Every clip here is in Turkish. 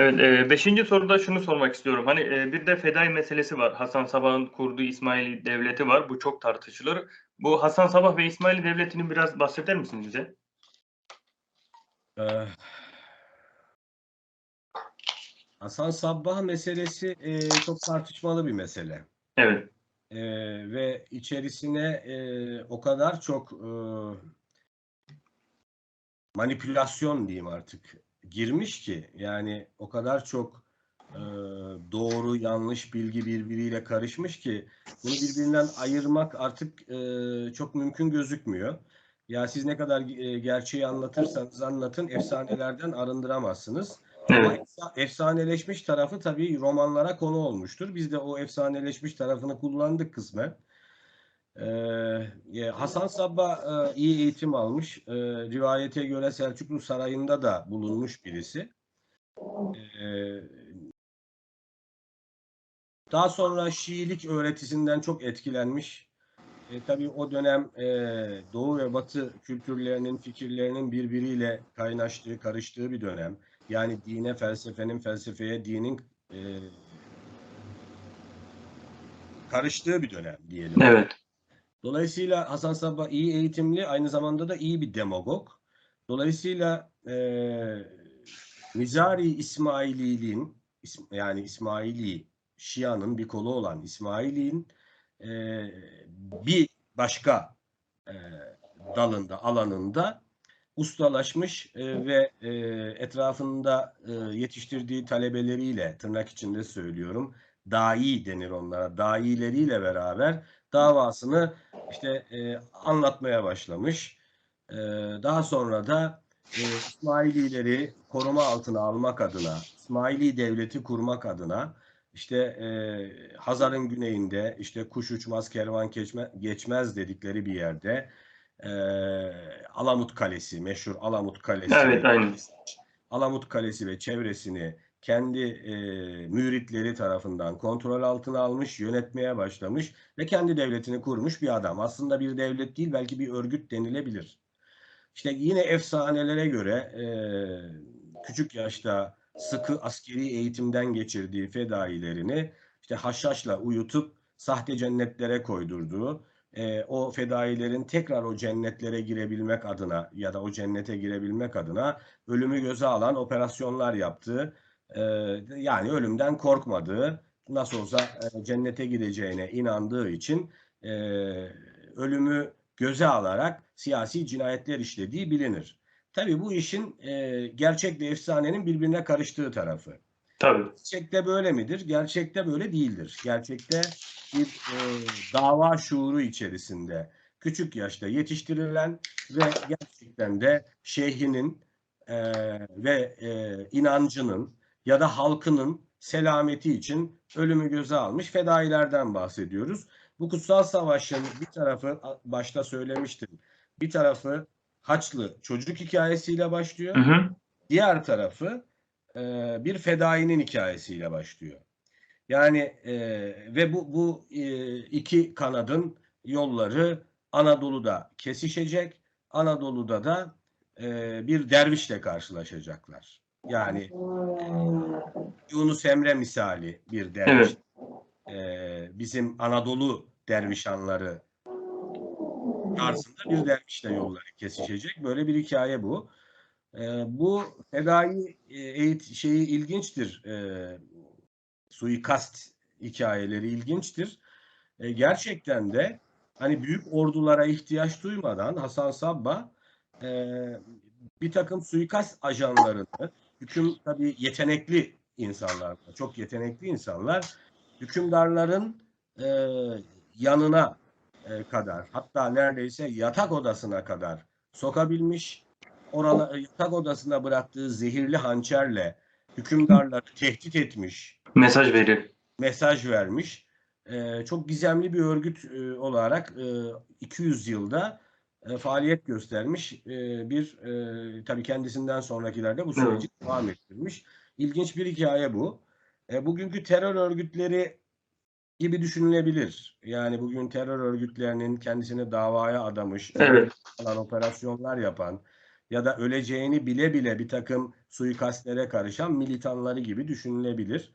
Evet, e, beşinci soruda şunu sormak istiyorum. Hani e, bir de fedai meselesi var. Hasan Sabah'ın kurduğu İsmaili Devleti var. Bu çok tartışılır. Bu Hasan Sabah ve İsmaili Devleti'ni biraz bahseder misiniz bize? Ee, Hasan Sabbah meselesi e, çok tartışmalı bir mesele. Evet. Ee, ve içerisine e, o kadar çok e, manipülasyon diyeyim artık girmiş ki yani o kadar çok e, doğru yanlış bilgi birbiriyle karışmış ki bunu birbirinden ayırmak artık e, çok mümkün gözükmüyor. Ya siz ne kadar e, gerçeği anlatırsanız anlatın efsanelerden arındıramazsınız. Ama Evet. efsa- efsaneleşmiş tarafı tabii romanlara konu olmuştur. Biz de o efsaneleşmiş tarafını kullandık kısmen. Ee, e, Hasan Sabbah e, iyi eğitim almış. Ee, rivayete göre Selçuklu Sarayı'nda da bulunmuş birisi. Ee, daha sonra Şiilik öğretisinden çok etkilenmiş. E, tabii o dönem e, Doğu ve Batı kültürlerinin, fikirlerinin birbiriyle kaynaştığı, karıştığı bir dönem. Yani dine, felsefenin, felsefeye, dinin e, karıştığı bir dönem diyelim. Evet. Dolayısıyla Hasan Sabbah iyi eğitimli, aynı zamanda da iyi bir demagog. Dolayısıyla e, Nizari İsmaililiğin, İsm- yani İsmaili Şia'nın bir kolu olan İsmaili'nin e, bir başka e, dalında, alanında ustalaşmış e, ve e, etrafında e, yetiştirdiği talebeleriyle, tırnak içinde söylüyorum, dai denir onlara, daileriyle beraber davasını işte e, anlatmaya başlamış. E, daha sonra da e, İsmailileri koruma altına almak adına, İsmaili devleti kurmak adına işte e, Hazar'ın güneyinde işte kuş uçmaz kervan geçme, geçmez dedikleri bir yerde e, Alamut Kalesi, meşhur Alamut Kalesi. Evet, aynen. Alamut Kalesi ve çevresini kendi e, müritleri tarafından kontrol altına almış, yönetmeye başlamış ve kendi devletini kurmuş bir adam. Aslında bir devlet değil, belki bir örgüt denilebilir. İşte yine efsanelere göre e, küçük yaşta sıkı askeri eğitimden geçirdiği fedailerini işte haşhaşla uyutup sahte cennetlere koydurduğu, e, o fedailerin tekrar o cennetlere girebilmek adına ya da o cennete girebilmek adına ölümü göze alan operasyonlar yaptığı, e, yani ölümden korkmadığı, nasıl olsa e, cennete gideceğine inandığı için e, ölümü göze alarak siyasi cinayetler işlediği bilinir. Tabii bu işin e, gerçekle efsanenin birbirine karıştığı tarafı. Tabii. Gerçekte böyle midir? Gerçekte böyle değildir. Gerçekte bir e, dava şuuru içerisinde küçük yaşta yetiştirilen ve gerçekten de şeyhinin e, ve e, inancının ya da halkının selameti için ölümü göze almış fedailerden bahsediyoruz. Bu kutsal savaşın bir tarafı başta söylemiştim. Bir tarafı Haçlı çocuk hikayesiyle başlıyor. Hı hı. Diğer tarafı e, bir fedainin hikayesiyle başlıyor. Yani e, ve bu bu e, iki kanadın yolları Anadolu'da kesişecek. Anadolu'da da e, bir dervişle karşılaşacaklar. Yani Yunus Emre misali bir derviş. E, bizim Anadolu dervişanları tarzında bir dervişle yolları kesişecek. Böyle bir hikaye bu. E, bu fedai e, eğit şeyi ilginçtir. E, suikast hikayeleri ilginçtir. E, gerçekten de hani büyük ordulara ihtiyaç duymadan Hasan Sabbah e, bir takım suikast ajanlarını hüküm tabii yetenekli insanlar, çok yetenekli insanlar hükümdarların e, yanına e, kadar hatta neredeyse yatak odasına kadar sokabilmiş. Orada yatak odasına bıraktığı zehirli hançerle hükümdarları tehdit etmiş, Mesaj verir. mesaj vermiş. E, çok gizemli bir örgüt e, olarak e, 200 yılda e, faaliyet göstermiş e, bir e, tabii kendisinden sonrakilerde bu süreci devam ettirmiş. İlginç bir hikaye bu. E, bugünkü terör örgütleri gibi düşünülebilir. Yani bugün terör örgütlerinin kendisini davaya adamış, Evet. falan operasyonlar yapan, ya da öleceğini bile bile bir takım suikastlere karışan militanları gibi düşünülebilir.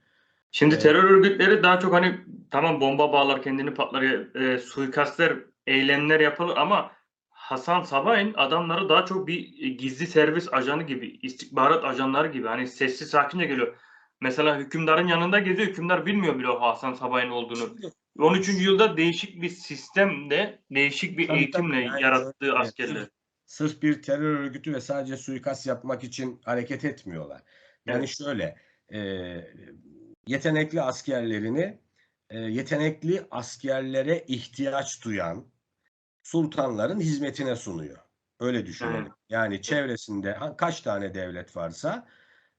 Şimdi Evet. terör örgütleri daha çok hani tamam bomba bağlar kendini patlar e, suikastler eylemler yapılır ama Hasan Sabah'ın adamları daha çok bir e, gizli servis ajanı gibi istihbarat ajanları gibi hani sessiz sakince geliyor. Mesela hükümdarın yanında geziyor. Hükümdar bilmiyor bile o Hasan Sabah'ın olduğunu. Şimdi 13. yılda değişik bir sistemle, değişik bir Tabii, eğitimle tabii. Yani yarattığı evet, askerler. sırf bir terör örgütü ve sadece suikast yapmak için hareket etmiyorlar. Yani Evet. şöyle e, yetenekli askerlerini e, yetenekli askerlere ihtiyaç duyan sultanların hizmetine sunuyor. Öyle düşünelim. Yani çevresinde kaç tane devlet varsa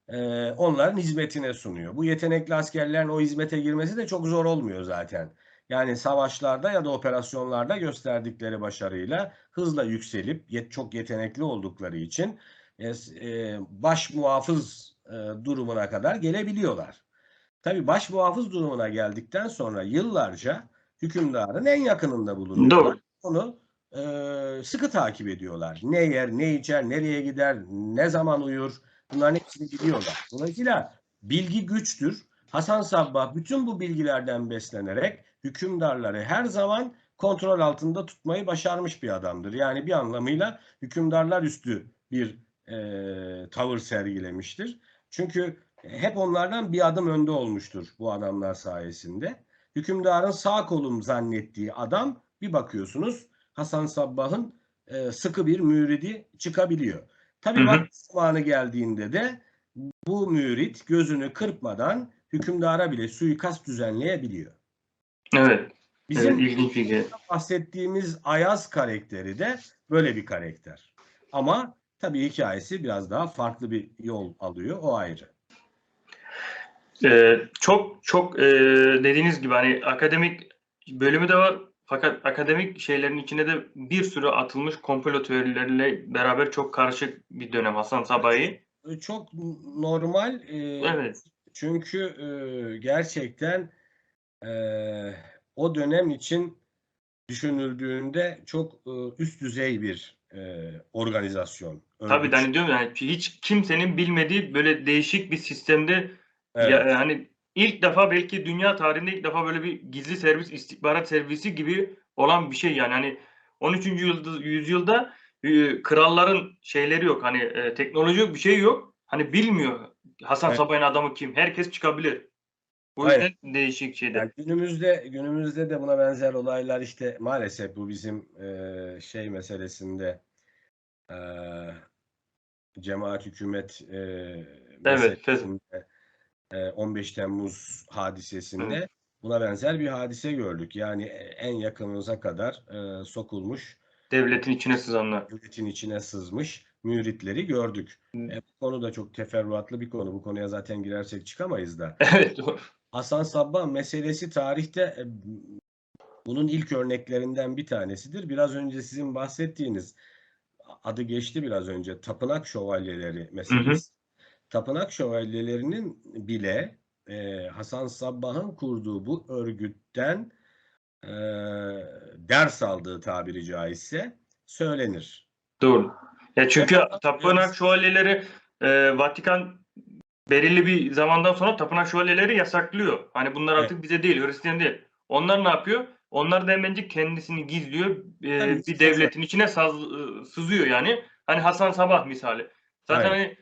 e, onların hizmetine sunuyor. Bu yetenekli askerlerin o hizmete girmesi de çok zor olmuyor zaten. Yani savaşlarda ya da operasyonlarda gösterdikleri başarıyla hızla yükselip yet- çok yetenekli oldukları için e, baş muhafız e, durumuna kadar gelebiliyorlar. Tabii baş muhafız durumuna geldikten sonra yıllarca hükümdarın en yakınında bulunuyorlar. Doğru. Onu e, sıkı takip ediyorlar. Ne yer, ne içer, nereye gider, ne zaman uyur bunların hepsini biliyorlar. Dolayısıyla bilgi güçtür. Hasan Sabbah bütün bu bilgilerden beslenerek hükümdarları her zaman kontrol altında tutmayı başarmış bir adamdır. Yani bir anlamıyla hükümdarlar üstü bir e, tavır sergilemiştir. Çünkü hep onlardan bir adım önde olmuştur bu adamlar sayesinde. Hükümdarın sağ kolum zannettiği adam bir bakıyorsunuz Hasan Sabbah'ın e, sıkı bir müridi çıkabiliyor. Tabii vakti zamanı geldiğinde de bu mürit gözünü kırpmadan hükümdara bile suikast düzenleyebiliyor. Evet. Bizim evet ilginç bir şey. bahsettiğimiz Ayaz karakteri de böyle bir karakter. Ama tabii hikayesi biraz daha farklı bir yol alıyor. O ayrı. Ee, çok çok e, dediğiniz gibi hani akademik bölümü de var fakat akademik şeylerin içine de bir sürü atılmış komplo teorileriyle beraber çok karışık bir dönem Hasan Sabahi. E, Çok normal. e, Evet. Çünkü e, gerçekten e, o dönem için düşünüldüğünde çok e, üst düzey bir e, organizasyon. Tabii örgüt. de hani diyorum yani hiç kimsenin bilmediği böyle değişik bir sistemde Evet. ya, hani ilk defa belki dünya tarihinde ilk defa böyle bir gizli servis istihbarat servisi gibi olan bir şey yani hani 13. yüzyılda, yüzyılda e, kralların şeyleri yok hani e, teknoloji yok bir şey yok hani bilmiyor Hasan Evet. Sabahi'nin adamı kim herkes çıkabilir. Bu Aynen. yüzden değişik şeyler. Yani günümüzde günümüzde de buna benzer olaylar işte maalesef bu bizim e, şey meselesinde e, cemaat hükümet e, meselesinde, e, 15 Temmuz hadisesinde Evet. buna benzer bir hadise gördük. Yani en yakınımıza kadar e, sokulmuş, Devletin içine sızanlar. devletin içine sızmış müritleri gördük. Hı. E, bu konu da çok teferruatlı bir konu. Bu konuya zaten girersek çıkamayız da. Evet doğru. Hasan Sabbah meselesi tarihte e, bunun ilk örneklerinden bir tanesidir. Biraz önce sizin bahsettiğiniz adı geçti biraz önce tapınak şövalyeleri meselesi. Tapınak şövalyelerinin bile e, Hasan Sabbah'ın kurduğu bu örgütten e, ders aldığı tabiri caizse söylenir. Doğru. Ya çünkü Tapınak- şövalyeleri e, Vatikan belirli bir zamandan sonra tapınak şövalyeleri yasaklıyor. Hani bunlar Evet. artık bize değil, Hristiyan değil. Onlar ne yapıyor? Onlar da hemencik kendisini gizliyor. e, Tabii, bir sızıyor. devletin içine saz, e, sızıyor yani. Hani Hasan Sabah misali. Zaten Aynen. hani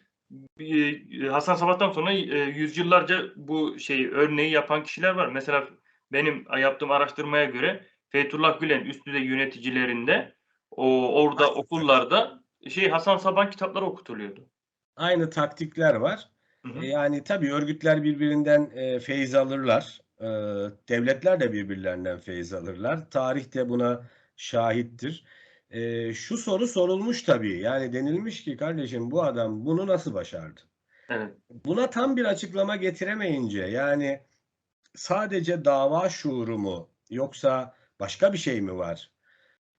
Hasan Sabah'tan sonra e, yüzyıllarca bu şey örneği yapan kişiler var. Mesela benim yaptığım araştırmaya göre Fethullah Gülen üst düzey yöneticilerinde o orada Aynen. okullarda şey Hasan Saban kitapları okutuluyordu. Aynı taktikler var. Hı hı. E, Yani tabii örgütler birbirinden e, feyiz alırlar. E, devletler de birbirlerinden feyiz alırlar. Tarih de buna şahittir. E, şu soru sorulmuş tabii. Yani denilmiş ki kardeşim bu adam bunu nasıl başardı? Evet. Buna tam bir açıklama getiremeyince yani sadece dava şuuru mu yoksa başka bir şey mi var?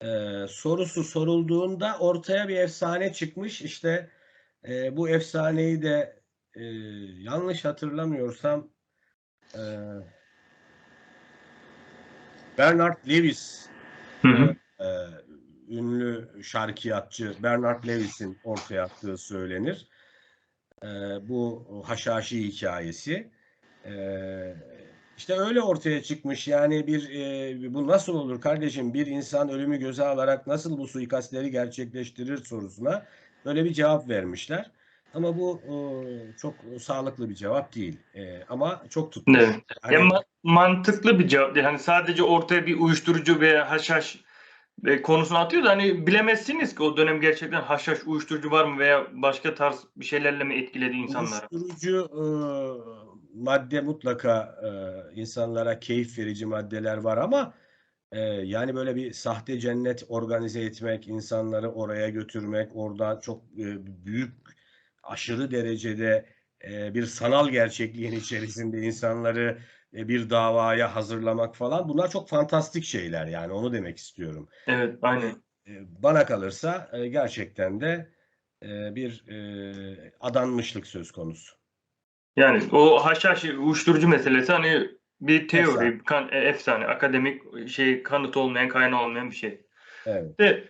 E, sorusu sorulduğunda ortaya bir efsane çıkmış. İşte e, bu efsaneyi de e, yanlış hatırlamıyorsam e, Bernard Lewis Hı hı. e, ünlü şarkiyatçı Bernard Lewis'in ortaya attığı söylenir. Ee, bu Haşhaşi hikayesi. Ee, işte öyle ortaya çıkmış. Yani bir e, bu nasıl olur kardeşim? Bir insan ölümü göze alarak nasıl bu suikastleri gerçekleştirir sorusuna böyle bir cevap vermişler. Ama bu e, çok sağlıklı bir cevap değil. E, ama çok tutmuş. Evet. Hani- Ya ma- mantıklı bir cevap değil. Hani sadece ortaya bir uyuşturucu veya haşhaş e, konusunu atıyor da hani bilemezsiniz ki o dönem gerçekten haşhaş uyuşturucu var mı veya başka tarz bir şeylerle mi etkiledi insanları. Uyuşturucu e, madde mutlaka e, insanlara keyif verici maddeler var ama e, yani böyle bir sahte cennet organize etmek, insanları oraya götürmek, oradan çok e, büyük, aşırı derecede e, bir sanal gerçekliğin içerisinde insanları bir davaya hazırlamak falan bunlar çok fantastik şeyler yani onu demek istiyorum. Evet, aynen. E, Bana kalırsa e, gerçekten de e, bir e, adanmışlık söz konusu. Yani o haşhaş uyuşturucu meselesi hani bir teori, Efsane. kan, e, efsane, akademik şey kanıt olmayan, kaynağı olmayan bir şey. Evet. De